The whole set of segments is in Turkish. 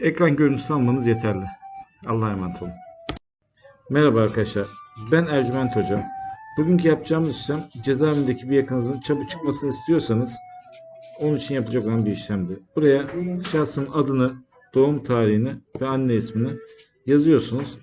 Ekran görüntüsü almanız yeterli. Allah'a emanet olun. Merhaba arkadaşlar. Ben Ercüment Hocam. Bugünkü yapacağımız işlem cezaevindeki bir yakınızın çabuk çıkmasını istiyorsanız onun için yapacak olan bir işlemdi. Buraya şahsın adını, doğum tarihini ve anne ismini yazıyorsunuz.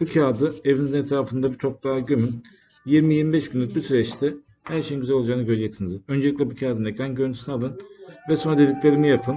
Bu kağıdı evinizin etrafında bir toprağa gömün. 20-25 günlük bir süreçte her şeyin güzel olacağını göreceksiniz. Öncelikle bu kağıdın ekran görüntüsünü alın ve sonra dediklerimi yapın.